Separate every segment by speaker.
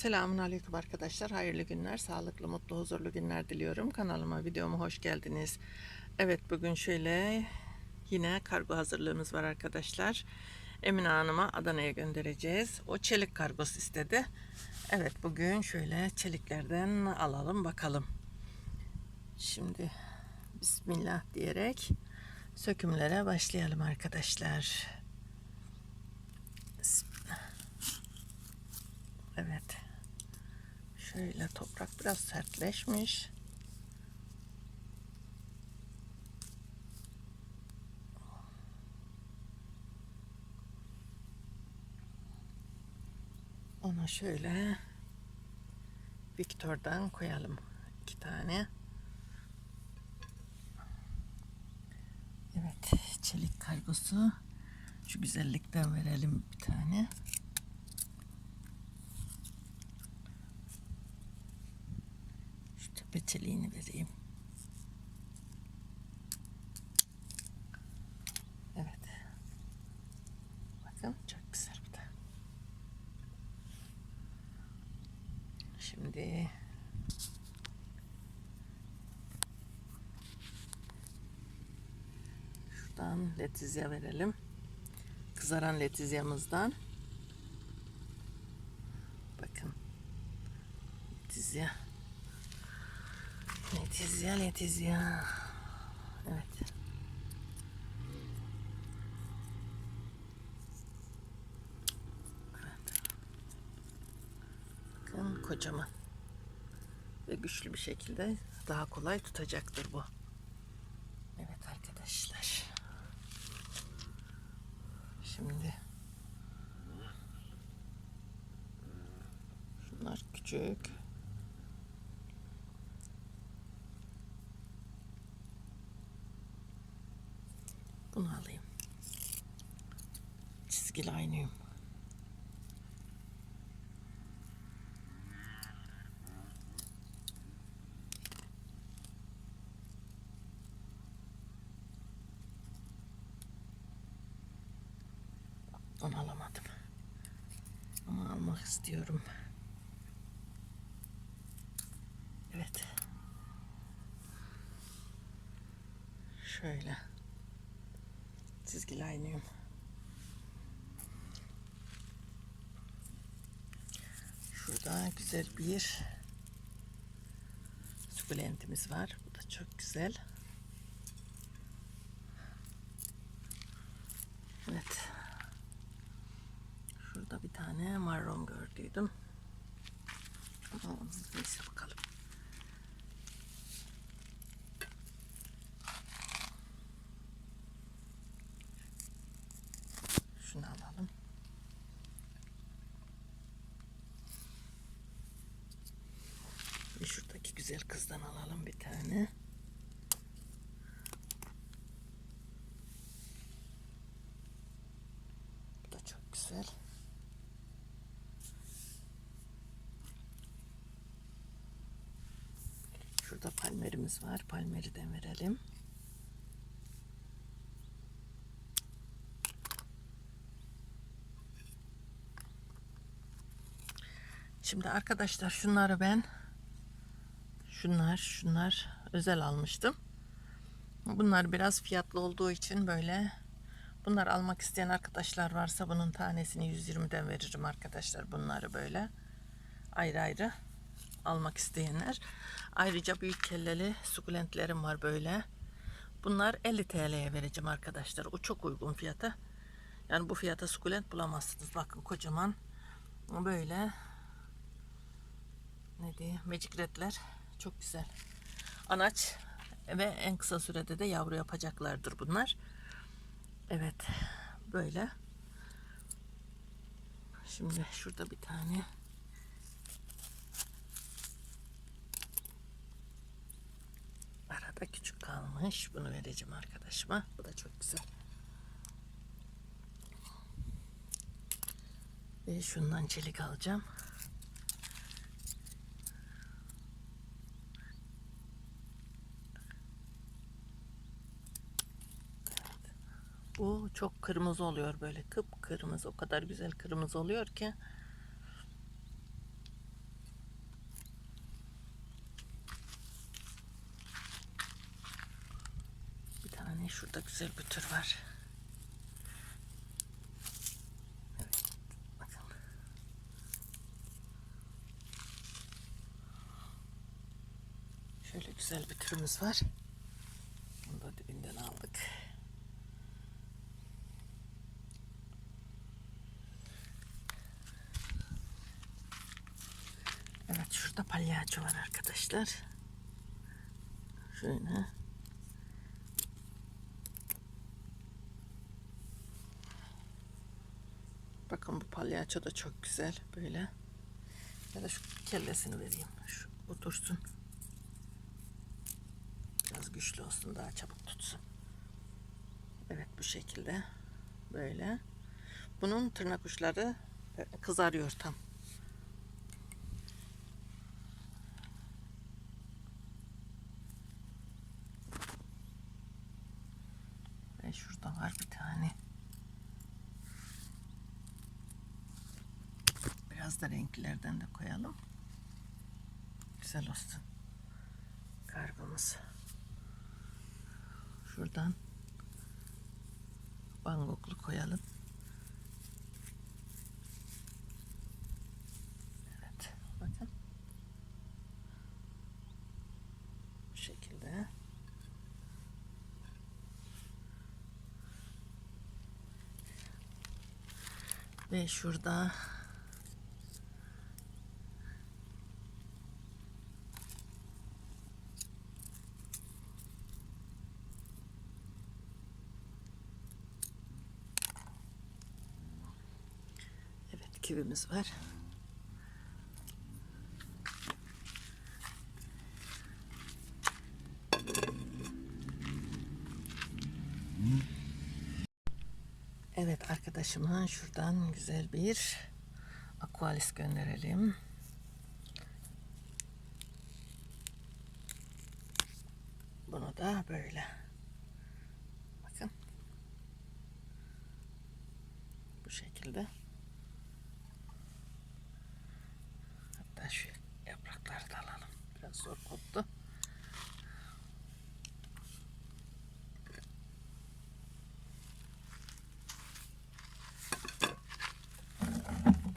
Speaker 1: Selamun Aleyküm arkadaşlar. Hayırlı günler, sağlıklı, mutlu, huzurlu günler diliyorum. Kanalıma, videoma hoş geldiniz. Evet, bugün şöyle yine kargo hazırlığımız var arkadaşlar. Emine Hanım'a Adana'ya göndereceğiz. O çelik kargosu istedi. Evet, bugün şöyle çeliklerden alalım bakalım. Şimdi Bismillah diyerek sökümlere başlayalım arkadaşlar. Evet. Şöyle toprak biraz sertleşmiş. Ona şöyle Victor'dan koyalım iki tane. Evet, çelik kargosu. Şu güzellikten verelim bir tane. Şu tepeceliğini vereyim. Evet. Bakın çok güzel bir de. Şimdi şuradan letizya verelim. Kızaran letizyamızdan. Bakın. Letizya. Letizya, Letizya. Evet. Evet. Bakın kocaman. Ve güçlü bir şekilde daha kolay tutacaktır bu. Evet arkadaşlar. Şimdi şunlar küçük. Bunu alayım. Çizgili aynıyım. Onu alamadım. Ama almak istiyorum. Evet. Şöyle aynıyım. Şurada güzel bir sukulentimiz var. Bu da çok güzel. Evet. Şurada bir tane marron gördüydüm. Ama neyse bakalım. Şunu alalım. Ve şuradaki kızdan alalım bir tane. Bu da çok güzel. Şurada palmerimiz var. Palmeri de verelim. Şimdi arkadaşlar şunları ben şunlar şunlar özel almıştım. Bunlar biraz fiyatlı olduğu için böyle bunlar almak isteyen arkadaşlar varsa bunun tanesini 120'den veririm arkadaşlar bunları böyle ayrı ayrı almak isteyenler. Ayrıca büyük kelleli sukulentlerim var böyle. Bunlar 50 TL'ye vereceğim arkadaşlar. O çok uygun fiyata. Yani bu fiyata sukulent bulamazsınız. Bakın kocaman böyle ne diye magic redler çok güzel. Anaç ve en kısa sürede de yavru yapacaklardır bunlar. Evet böyle. Şimdi şurada bir tane arada küçük kalmış. Bunu vereceğim arkadaşıma. Bu da çok güzel. Ve şundan çelik alacağım. çok kırmızı oluyor böyle kıpkırmızı o kadar güzel kırmızı oluyor ki bir tane şurada güzel bir tür var bakın. Şöyle güzel bir türümüz var. Bunu da dibinden aldık. Palyaço var arkadaşlar. Şöyle. Bakın bu palyaço da çok güzel böyle. Ya da şu kellesini vereyim. Şu otursun. Biraz güçlü olsun daha çabuk tutsun. Evet bu şekilde. Böyle. Bunun tırnak uçları kızarıyor tam. Ve şurada var bir tane. Biraz da renklerden de koyalım. Güzel olsun. Kargomuz. Şuradan bangoklu koyalım. Evet. Bakın. Bu şekilde. Ve şurada Evet kivimiz var. Evet arkadaşıma şuradan güzel bir aqualis gönderelim. Bunu da böyle. Bakın. Bu şekilde. Hatta şu yaprakları da alalım. Koptu.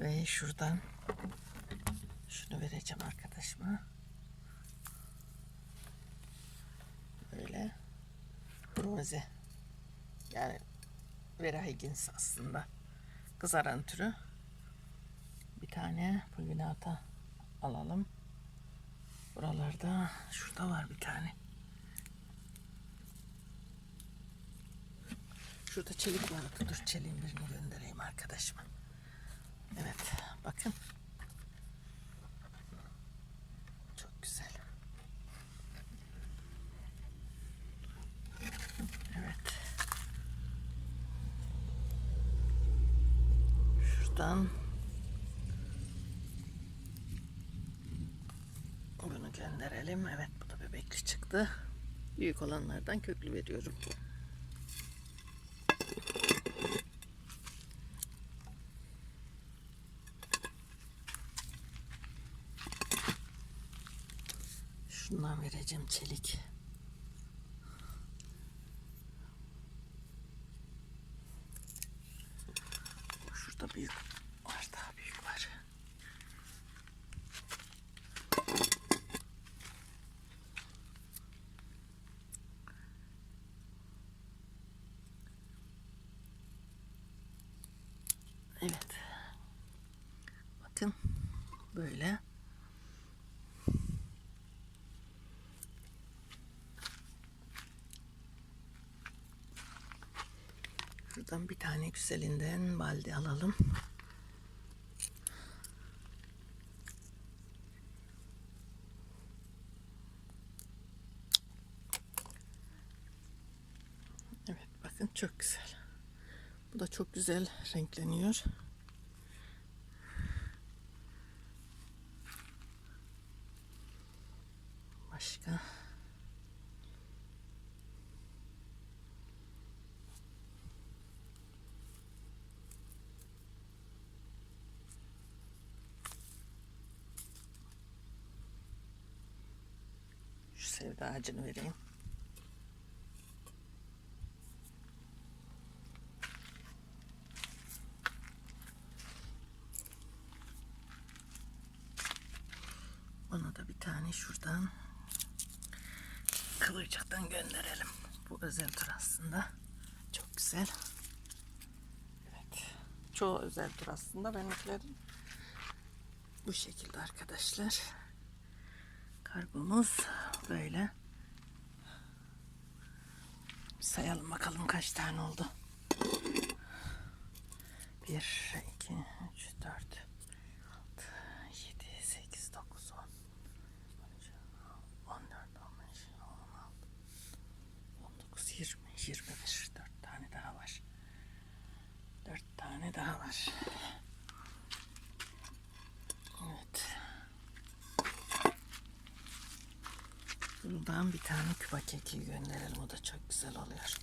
Speaker 1: Ve şuradan şunu vereceğim arkadaşıma. Böyle bronze. Yani Vera Higgins aslında. Kızaran türü. Bir tane pulvinata alalım. Buralarda şurada var bir tane. Şurada çelik vardı. Dur çeliğin birini göndereyim arkadaşıma. Evet bakın. Çok güzel. Evet. Şuradan bunu gönderelim. Evet bu da bebekli çıktı. Büyük olanlardan köklü veriyorum. Şundan vereceğim çelik. Şurada büyük var daha büyük var. Evet. Bakın böyle. Şuradan bir tane güzelinden balde alalım. Evet bakın çok güzel. Bu da çok güzel renkleniyor. Başka. Şu sevda ağacını vereyim. da bir tane şuradan kıvırcıktan gönderelim. Bu özel tur aslında. Çok güzel. Evet. Çoğu özel tur aslında benimkilerin. Bu şekilde arkadaşlar. Kargomuz böyle. Sayalım bakalım kaç tane oldu. 1, 2, 3, 4, var. Evet. Buradan bir tane küpa keki gönderelim. O da çok güzel oluyor.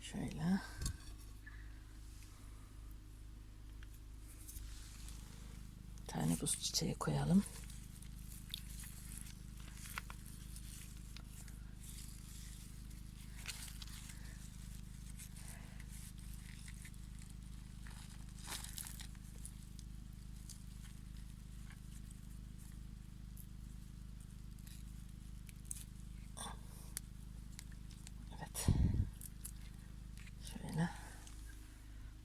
Speaker 1: Şöyle. Tane buz çiçeği koyalım. Evet. Şöyle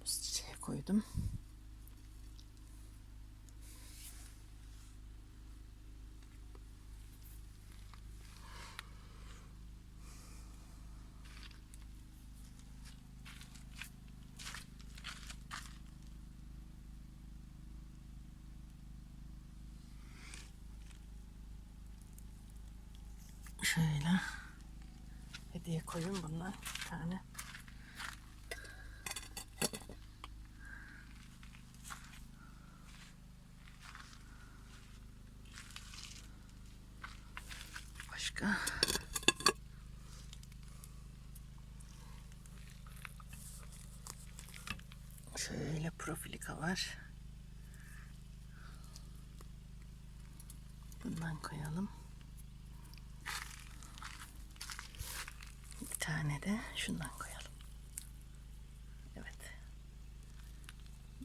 Speaker 1: buz çiçeği koydum. Şöyle hediye koyayım bundan bir tane. Başka? Şöyle profilika var. Bundan koyalım. Bir tane de şundan koyalım. Evet.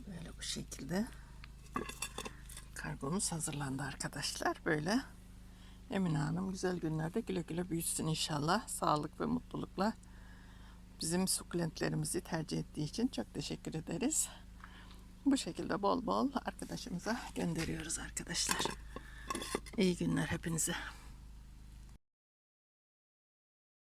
Speaker 1: Böyle bu şekilde kargomuz hazırlandı arkadaşlar. Böyle Emine Hanım güzel günlerde güle güle büyüsün inşallah. Sağlık ve mutlulukla bizim sukulentlerimizi tercih ettiği için çok teşekkür ederiz. Bu şekilde bol bol arkadaşımıza gönderiyoruz arkadaşlar. İyi günler hepinize.